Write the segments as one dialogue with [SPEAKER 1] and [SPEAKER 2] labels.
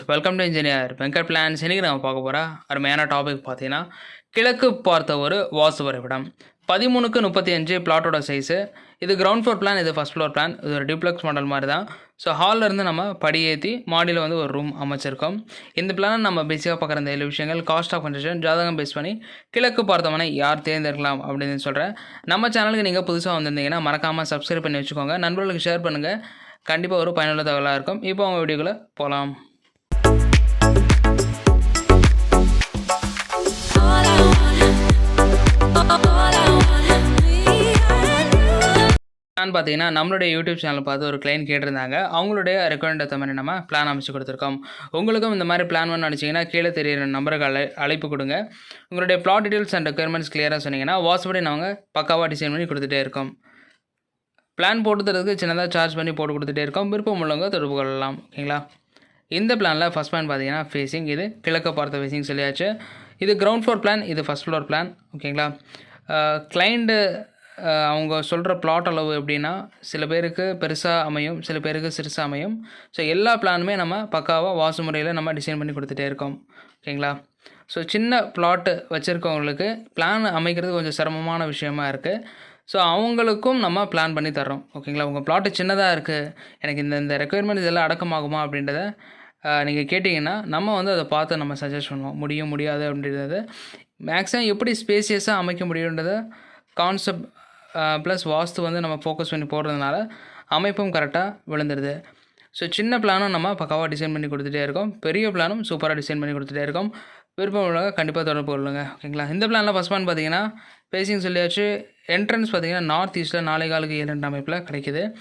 [SPEAKER 1] So welcome to engineer Venkat plans இன்றைக்கி நம்ம பார்க்க போகிற அருமையான டாபிக் பார்த்தீங்கன்னா கிழக்கு பார்த்த ஒரு வாசு வரைபடம் பதிமூணுக்கு முப்பத்தி அஞ்சு பிளாட்டோட சைஸு இது கிரவுண்ட் ஃப்ளோர் பிளான் இது ஃபஸ்ட் ஃப்ளோர் பிளான் இது ஒரு டிப்ளக்ஸ் மாடல் மாதிரி தான் ஸோ ஹாலில் இருந்து நம்ம படியேற்றி மாடியில் வந்து ஒரு ரூம் அமைச்சிருக்கோம். இந்த பிளானை நம்ம பேசிக்காக பார்க்குற இந்த ஏழு விஷயங்கள் காஸ்ட் ஆஃப் கன்ஸ்ட்ரக்ஷன் ஜாதகம் பேஸ் பண்ணி கிழக்கு பார்த்தவனை யார் தேர்ந்தெடுக்கலாம் அப்படின்னு சொல்கிறேன் நம்ம சேனலுக்கு நீங்கள் புதுசாக வந்திருந்தீங்கன்னா மறக்காமல் சப்ஸ்கிரைப் பண்ணி வச்சுக்கோங்க. நண்பர்களுக்கு ஷேர் பண்ணுங்கள் கண்டிப்பாக ஒரு பயனுள்ள தகவலாக இருக்கும். இப்போ அவங்க வீடியோக்குள்ளே போகலாம் பிளான் பார்த்தீங்கன்னா நம்மளுடைய யூடியூப் சேனல் பார்த்து ஒரு கிளைண்ட் கேட்டிருந்தாங்க. அவங்களுடைய ரெக்கமெண்ட் ஏற்ற மாதிரி நம்ம பிளான் அமைச்சு கொடுத்துருக்கோம். உங்களுக்கும் இந்த மாதிரி பிளான் பண்ண நினச்சிங்கன்னா கீழே தெரியிற நம்பருக்கு அழை அழைப்பு கொடுங்க. உங்களுடைய ப்ளாட் டீட்டெயில்ஸ் அண்ட் ரெக்குயர்மெண்ட்ஸ் கிளியராக சொன்னீங்கன்னா வாட்ஸ்அப்படி நாங்கள் பக்காவாக டிசைன் பண்ணி கொடுத்துட்டே இருக்கோம். பிளான் போட்டு தரதுக்கு சின்னதாக சார்ஜ் பண்ணி போட்டு கொடுத்துட்டே இருக்கோம். விருப்பம் உள்ளவங்க தொடர்பு கொள்ளலாம். ஓகேங்களா? இந்த பிளானில் ஃபஸ்ட் பிளான் பார்த்தீங்கன்னா ஃபேஸிங் இது கிழக்க பார்த்த ஃபேஸிங் சொல்லியாச்சு. இது கிரவுண்ட் ஃப்ளோர் பிளான் இது ஃபஸ்ட் ஃப்ளோர் பிளான் ஓகேங்களா? கிளைண்ட்டு அவங்க சொல்கிற பிளாட் அளவு எப்படின்னா சில பேருக்கு பெருசாக அமையும் சில பேருக்கு சிறுசாக அமையும். ஸோ எல்லா பிளானுமே நம்ம பக்காவாக வாசு முறையில் நம்ம டிசைன் பண்ணி கொடுத்துட்டே இருக்கோம். ஓகேங்களா? ஸோ சின்ன பிளாட்டு வச்சுருக்கவங்களுக்கு பிளான் அமைக்கிறது கொஞ்சம் சிரமமான விஷயமா இருக்குது ஸோ அவங்களுக்கும் நம்ம பிளான் பண்ணி தர்றோம். ஓகேங்களா? உங்கள் பிளாட்டு சின்னதாக இருக்குது எனக்கு இந்த இந்த ரெக்குயர்மெண்ட் இதெல்லாம் அடக்கமாகுமா அப்படின்றத நீங்கள் கேட்டிங்கன்னா நம்ம வந்து அதை பார்த்து நம்ம சஜஸ்ட் பண்ணுவோம். முடியும் முடியாது அப்படின்றத. மேக்ஸிமம் எப்படி ஸ்பேசியஸாக அமைக்க முடியுன்றத கான்செப்ட் ப்ளஸ் வாஸ்து வந்து நம்ம ஃபோக்கஸ் பண்ணி போடுறதுனால அமைப்பும் கரெக்டாக விழுந்துருது. ஸோ சின்ன பிளானும் நம்ம பக்காவாக டிசைன் பண்ணி கொடுத்துட்டே இருக்கோம். பெரிய பிளானும் சூப்பராக டிசைன் பண்ணி கொடுத்துட்டே இருக்கோம். விருப்பம் உள்ளவங்க கண்டிப்பாக தொடர்பு கொள்ளுங்க. ஓகேங்களா இந்த பிளானில் ஃபஸ்ட் பிளான் பார்த்தீங்கன்னா பேசிங் சொல்லியாச்சு. என்ட்ரன்ஸ் பார்த்தீங்கன்னா நார்த் ஈஸ்ட்டில் நாளை காலுக்கு ஏழு அமைப்பில் கிடைக்குது.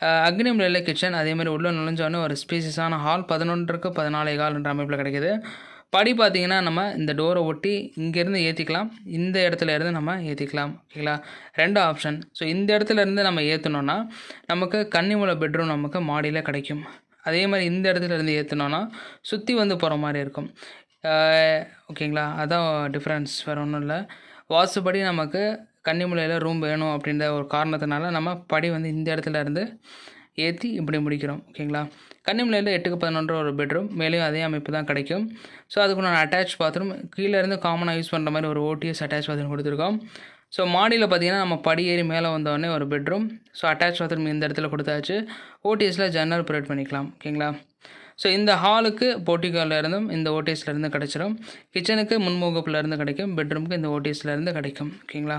[SPEAKER 1] அஹ் அக்னி முறையில் கிச்சன் அதே மாதிரி உள்ளே நுழைஞ்சோடனே ஒரு ஸ்பீசிஸான ஹால் பதினொன்றுக்கு பதினாலே கால் என்ற அமைப்பில் கிடைக்குது. படி பார்த்தீங்கன்னா நம்ம இந்த டோரை ஒட்டி இங்கேருந்து ஏற்றிக்கலாம் இந்த இடத்துல இருந்து நம்ம ஏற்றிக்கலாம் ஓகேங்களா ரெண்டு ஆப்ஷன் ஸோ இந்த இடத்துல இருந்து நம்ம ஏற்றினோன்னா நமக்கு கன்னிமூல பெட்ரூம் நமக்கு மாடியில் கிடைக்கும். அதே மாதிரி இந்த இடத்துல இருந்து ஏற்றினோன்னா சுற்றி வந்து போகிற மாதிரி இருக்கும். ஓகேங்களா அதான் டிஃப்ரென்ஸ் வேறு ஒன்றும் இல்லை. வாசுபடி நமக்கு கன்னிமூலையில் ரூம் வேணும் அப்படின்ற ஒரு காரணத்தினால நம்ம படி வந்து இந்த இடத்துல இருந்து ஏற்றி இப்படி முடிக்கிறோம். ஓகேங்களா? கன்னிமுலையில் எட்டுக்கு பதினொன்று ஒரு பெட்ரூம் மேலேயும் அதே அமைப்பு தான் கிடைக்கும். ஸோ அதுக்கு நான் அட்டாச் பாத்ரூம் கீழே இருந்து காமனாக யூஸ் பண்ணுற மாதிரி ஒரு ஓடிஎஸ் அட்டாச் பாத்ரூம் கொடுத்துருக்கோம். ஸோ மாடியில் பார்த்தீங்கன்னா நம்ம படி ஏறி மேலே வந்தோடனே ஒரு பெட்ரூம் ஸோ அட்டாச் பாத்ரூம் இந்த இடத்துல கொடுத்தாச்சு. ஓடிஎஸில் ஜன்னல் ப்ரொவைட் பண்ணிக்கலாம். ஓகேங்களா? ஸோ இந்த ஹாலுக்கு போர்ட்டிகோல இருந்தும் இந்த ஓடிஎஸ்லேருந்து கிடச்சிரும். கிச்சனுக்கு முன்முகப்புலேருந்து கிடைக்கும். பெட்ரூமுக்கு இந்த ஓடிஎஸ்லேருந்து கிடைக்கும். ஓகேங்களா?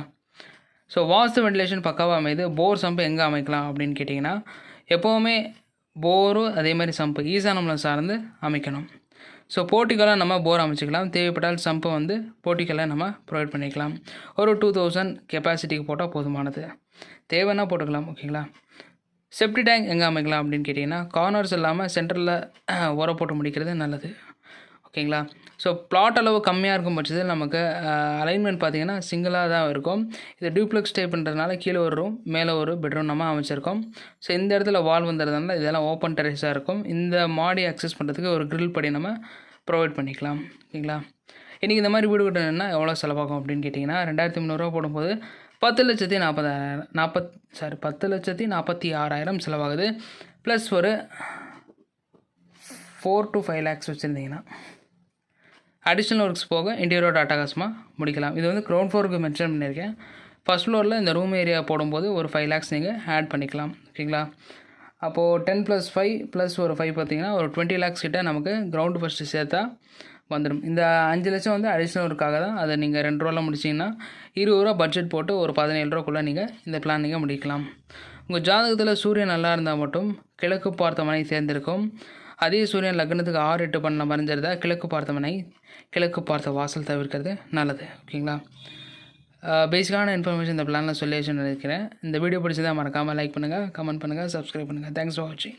[SPEAKER 1] ஸோ வாஸ்து வென்டிலேஷன் பக்காவாக அமைது போர் சம்பு எங்கே அமைக்கலாம் அப்படின்னு கேட்டிங்கன்னா எப்போவுமே போரும் அதே மாதிரி சம்பு ஈசானம்ல சார்ந்து அமைக்கணும். ஸோ போட்டிக்கெல்லாம் நம்ம போர் அமைச்சிக்கலாம். தேவைப்பட்டால் சம்பை வந்து போட்டிக்கெல்லாம் நம்ம ப்ரொவைட் பண்ணிக்கலாம். ஒரு டூ தௌசண்ட் கெப்பாசிட்டிக்கு போட்டால் போதுமானது. தேவைன்னா போட்டுக்கலாம் ஓகேங்களா? செப்டி டேங்க் எங்கே அமைக்கலாம் அப்படின்னு கேட்டிங்கன்னா கார்னர்ஸ் இல்லாமல் சென்டரில் உர போட்டு முடிக்கிறது நல்லது. ஓகேங்களா? ஸோ பிளாட் அளவு கம்மியாக இருக்கும் பட்சத்தில் நமக்கு அலைன்மெண்ட் பார்த்தீங்கன்னா சிங்கிளாக தான் இருக்கும். இது டியூப்ளெக்ஸ் பண்ணுறதுனால கீழே ஒரு ரூம் மேலே ஒரு பெட்ரூம் நம்ம அமைச்சிருக்கோம். ஸோ இந்த இடத்துல வால் வந்துடுறதுனால இதெல்லாம் ஓப்பன் டெரேஸாக இருக்கும். இந்த மாடி அக்சஸ் பண்ணுறதுக்கு ஒரு க்ரில் படி நம்ம ப்ரொவைட் பண்ணிக்கலாம். ஓகேங்களா? இன்றைக்கி இந்த மாதிரி வீடு கட்டணும்னா எவ்வளோ செலவாகும் அப்படின்னு கேட்டிங்கன்னா ரெண்டாயிரத்தி முந்நூறுரூவா போடும்போது பத்து லட்சத்தி நாற்பதாயிரம் நாற்பத் சாரி பத்து லட்சத்தி நாற்பத்தி ஆறாயிரம் செலவாகுது. ப்ளஸ் ஒரு ஃபோர் டு ஃபைவ் லேக்ஸ் வச்சுருந்தீங்கன்னா. அடிஷ்னல் ஒர்க்ஸ் போக இன்டீரியரோட அட்டகாசமாக முடிக்கலாம். இது வந்து க்ரௌண்ட் ஃப்ளோருக்கு மென்ஷன் பண்ணியிருக்கேன். ஃபஸ்ட் ஃப்ளோரில் இந்த ரூம் ஏரியா போடும்போது ஒரு ஃபைவ் லேக்ஸ் நீங்கள் ஆட் பண்ணிக்கலாம். ஓகேங்களா? அப்போது டென் ப்ளஸ் ஃபைவ் ப்ளஸ் ஒரு ஃபைவ் பார்த்தீங்கன்னா ஒரு டுவெண்ட்டி லேக்ஸ் கிட்டே நமக்கு கிரவுண்டு ஃபஸ்ட்டு சேர்த்தா வந்துடும் இந்த அஞ்சு லட்சம் வந்து அடிஷ்னல் ஒர்க்காக தான் அதை நீங்கள் ரெண்டு ரூபாவில் முடிச்சிங்கன்னா இருபது ரூபா பட்ஜெட் போட்டு ஒரு பதினேழு ரூபாக்குள்ளே நீங்கள் இந்த பிளான் நீங்கள் முடிக்கலாம். உங்கள் ஜாதகத்தில் சூரியன் நல்லா இருந்தால் மட்டும் கிழக்கு பார்த்த மனை சேர்ந்திருக்கும். அதே சூரியன் லக்னத்துக்கு ஆறு எட்டு பண்ண மறைஞ்சிருந்தா கிழக்கு பார்த்த மனை கிழக்கு பார்த்த வாசல் தவிர்க்கிறது நல்லது ஓகேங்களா? பேசிக்கான இன்ஃபர்மேஷன் இந்த பிளானில் சொல்லியாச்சுன்னு நினைக்கிறேன். இந்த வீடியோ பிடிச்சதா மறக்காமல் லைக் பண்ணுங்கள் கமெண்ட் பண்ணுங்கள் சப்ஸ்கிரைப் பண்ணுங்கள் தேங்க்ஸ் ஃபார் வாட்சிங்